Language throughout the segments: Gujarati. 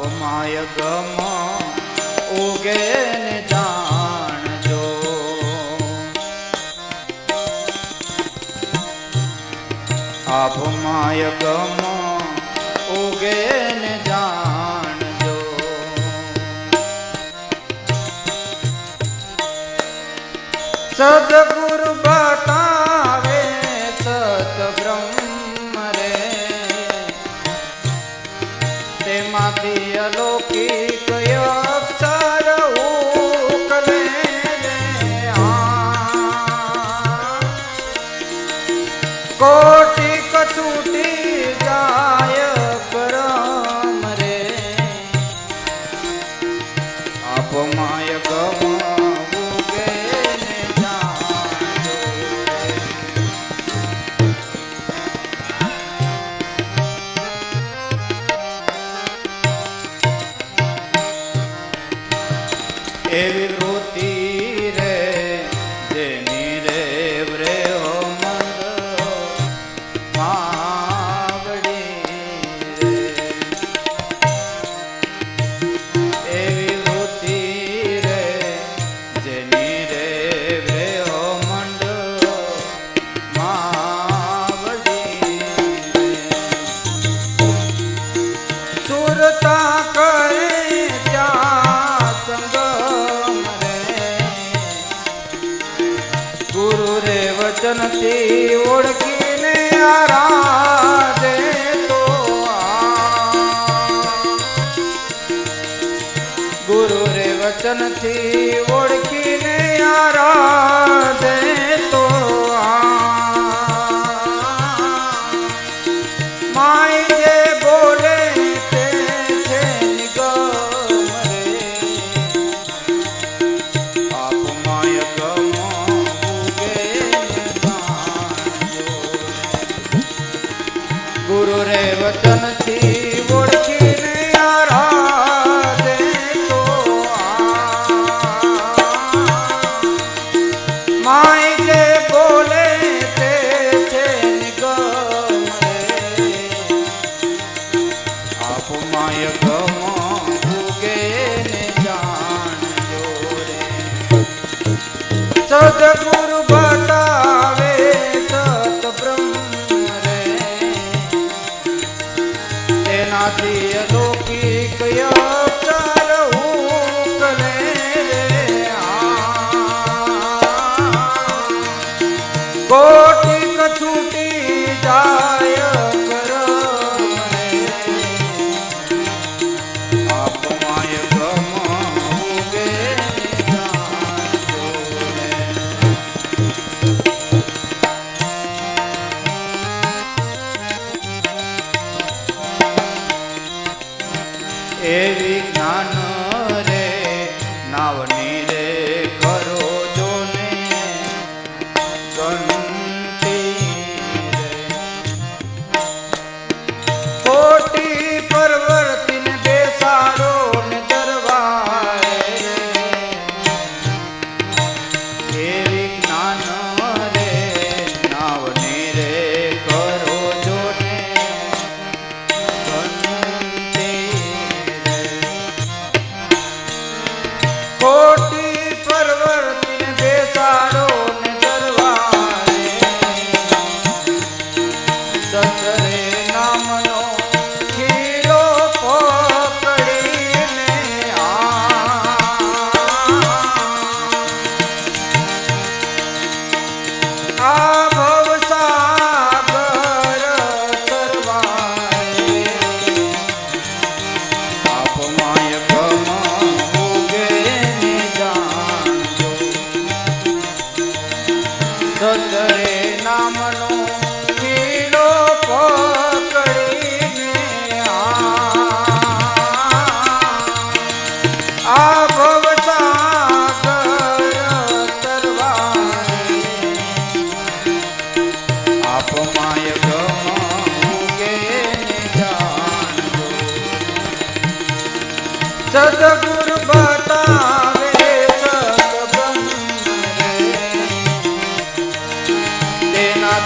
આંખમાં યગમાં ઉગે ને જાણજો. આંખમાં યગમાં ઉગે ને જાણજો. સદ આવી અલૌકિક યો राधे अलो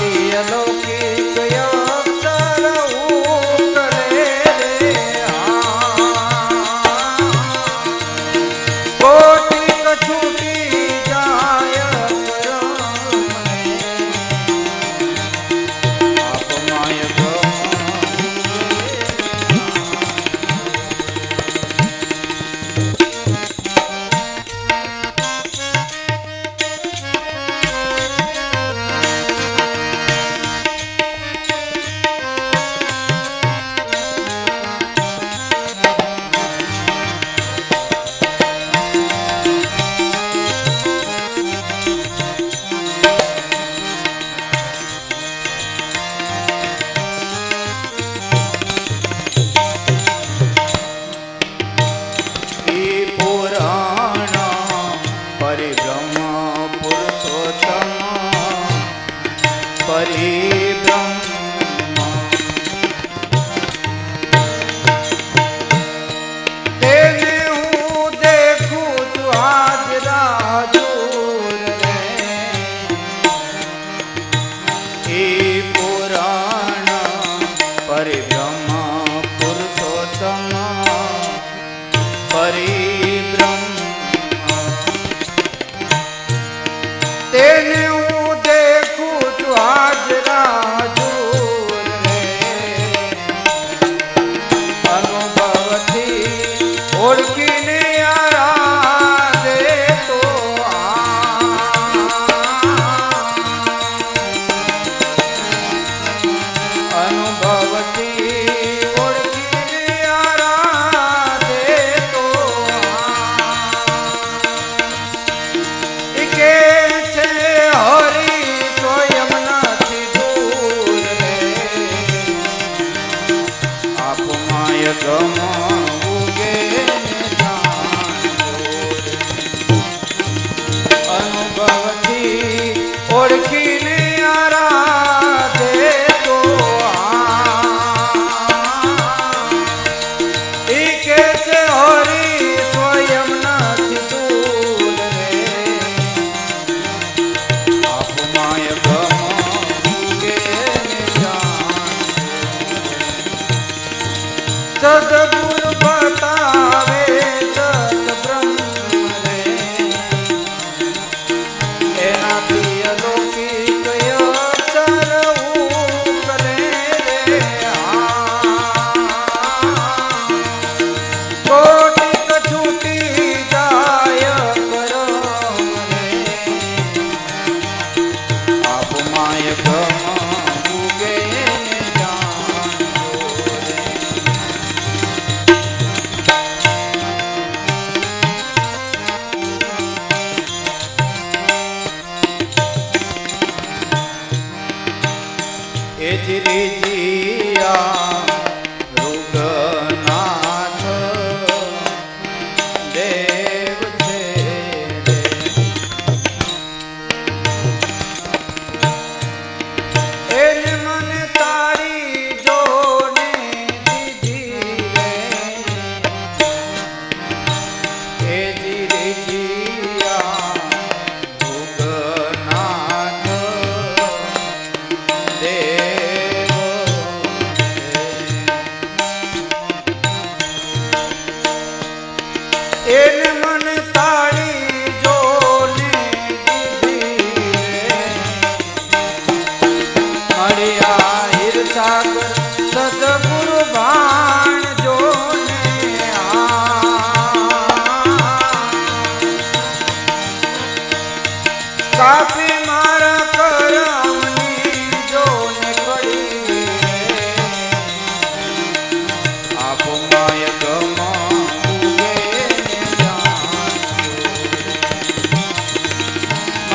ಮಾಡಿಯಲೋ porque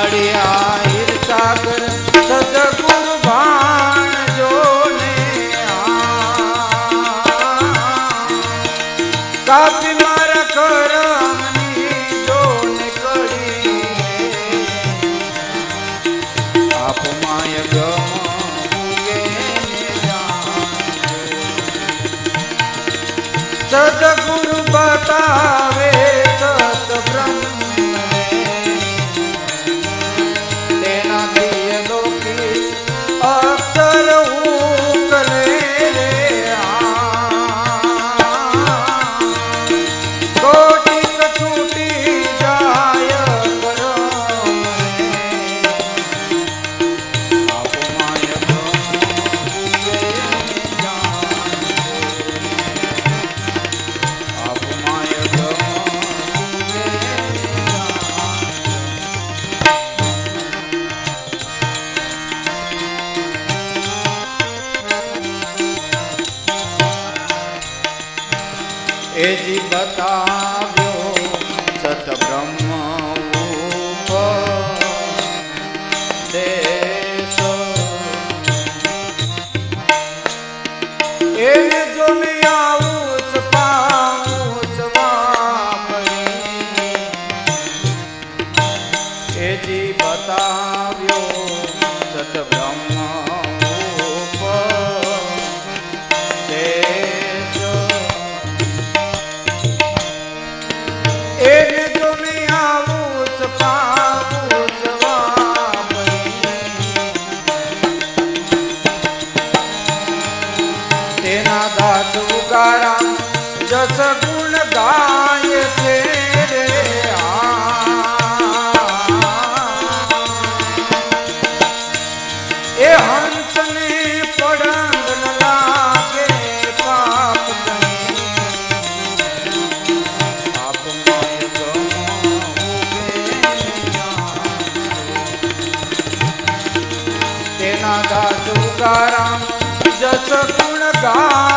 ஆடியாய் નાદા સુકારામ જસ ગુણ ગાય.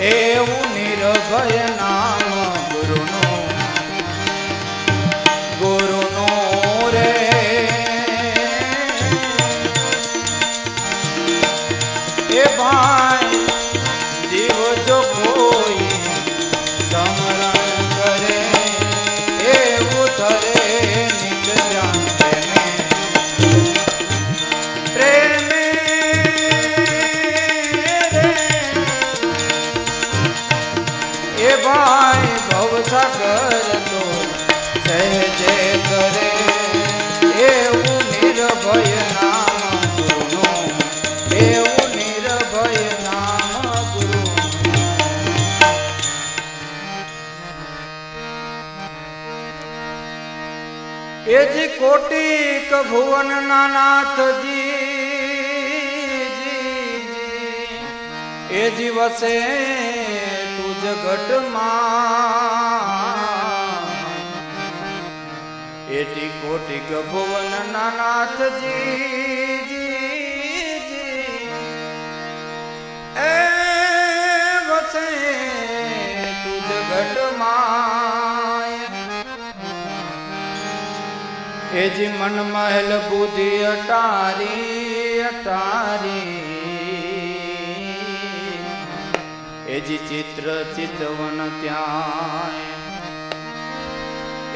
એવું નિર્ભય નામ એ જ કોટિક ભુવન નાથજી એ વસે તું જગટમાં એટી કોટિક ભુવન નાથજી એ વસે તું જગટમાં એ જ મન મહેલ બુદ્ધિ અટારી અટારી. એ જ ચિત્ર ચિતવન ત્યાં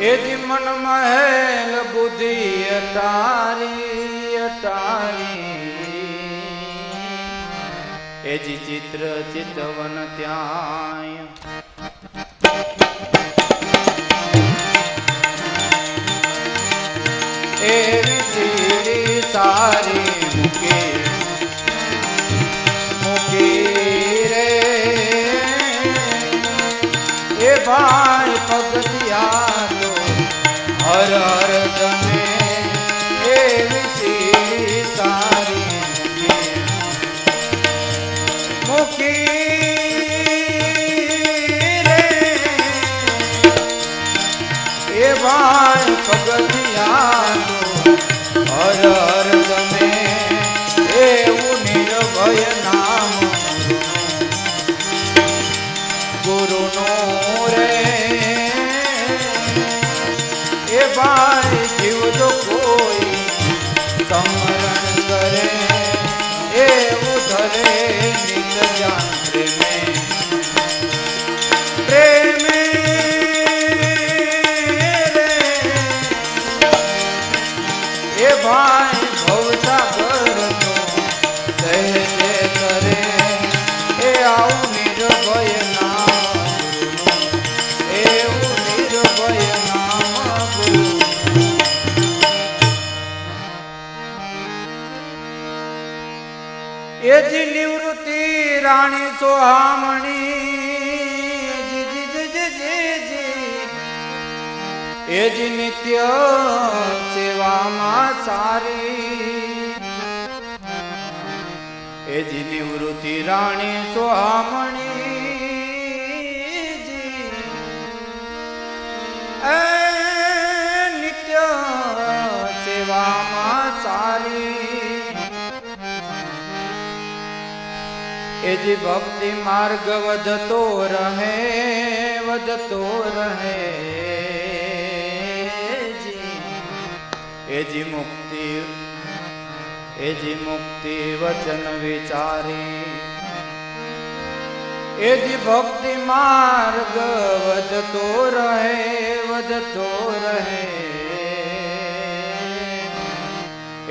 એ જ મન મહેલ બુદ્ધિ અટારી અટારી. એ જ ચિત્ર ચિતવન ત્યાં એવી સીડી સારી મૂકી મૂકી રે એ ભાઈ પગથિયા તો હર હર તમે એવી સીડી સારી મૂકી મૂકી એ જ નિત્ય સેવામાં સારી। એ જ નિવૃત્તિ રાણી સોહામણી એ જી ભક્તિ માર્ગ વધતો રહે વધતો રહે. જી એ જી મુક્તિ એ જી મુક્તિ વચન વિચારી. એ જી ભક્તિ માર્ગ વધતો રહે વધતો રહે.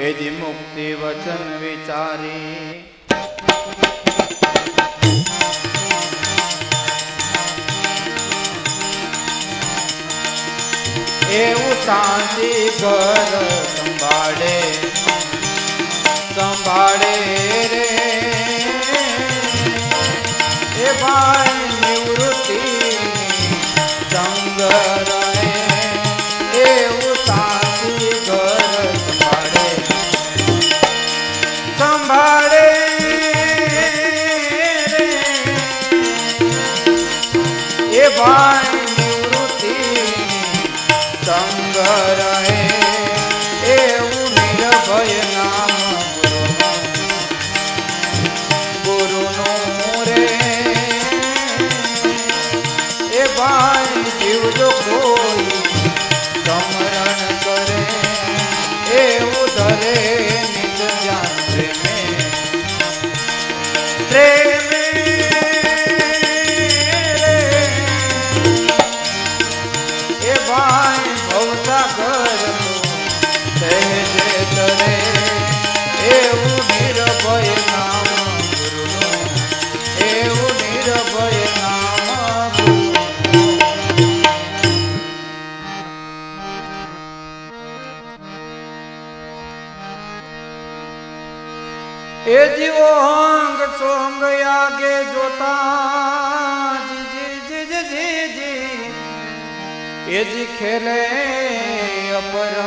એ જી મુક્તિ વચન વિચારી. એવું શાંતિ ઘર સંભાળે.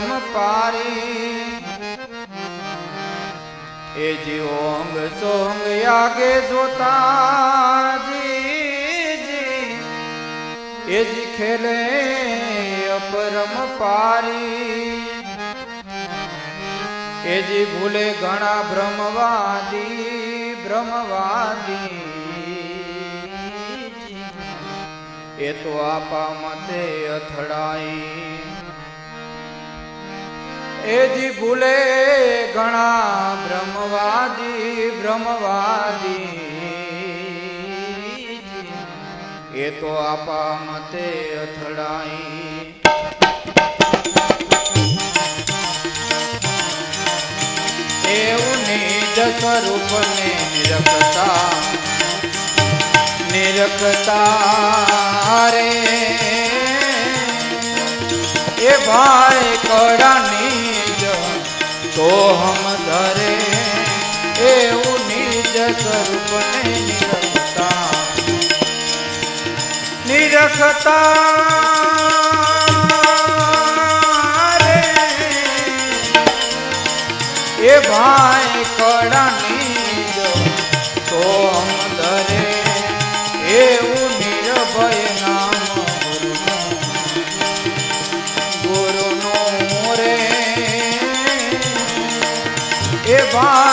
અપરમ પારી. એ જીવો અંગ સોંગ આગે જોતા એ જી ખેલે અપરમ પારી. એ જી ભૂલે ઘણા બ્રહ્મવાદી બ્રહ્મવાદી. એ તો આપા મતે અથડાઈ. એ જી ભૂલે ઘણા બ્રહ્મવાદી બ્રહ્મવાદી. એ તો આપા મતે અથડાઈ. એવું નિજ સ્વરૂપને નિરખતા નિરખતા રે. એ ભાઈ કડા હમ ધરે એવું નિજ સ્વરૂપને નિરખતા નિરખતા રે એ ભાઈ એ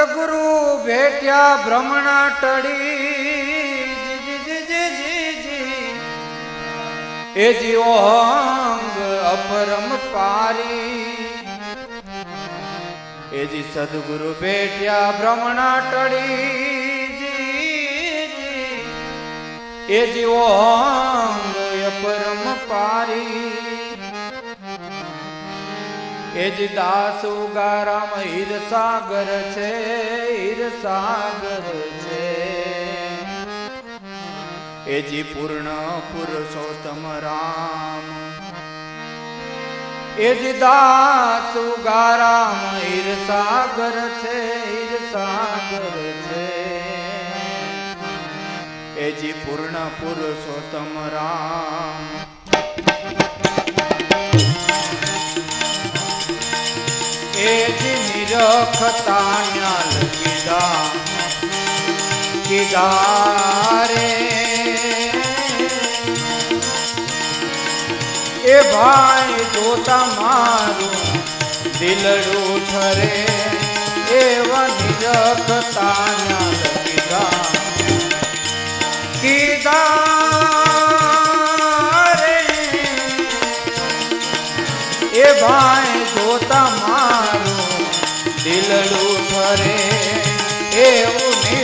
સદગુરુ ભેટ્યા ભ્રમણા ટળી. એ જીવો અંગ અપરમ પારી. એ જી સદગુરુ ભેટ્યા ભ્રમણા ટળી. એ જીવો અંગ અપરમ પારી. એ જ દાસ ઉગારામ હીરસાગર છે હીરસાગર છે. એ જી પૂર્ણ પુરુષોત્તમ રામ. એ જ દાસ ઉગારામ હીરસાગર છે હીરસાગર છે. એ જી પૂર્ણ પુરુષોત્તમ રામ. એ જ નિરખતા નાલ કીધા કીધા રે. એ ભાઈ જોતા મારું દિલડું ઠરે. એવા નિરખતા નાલ કીધા કીધા ભાઈ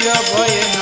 ভয়ে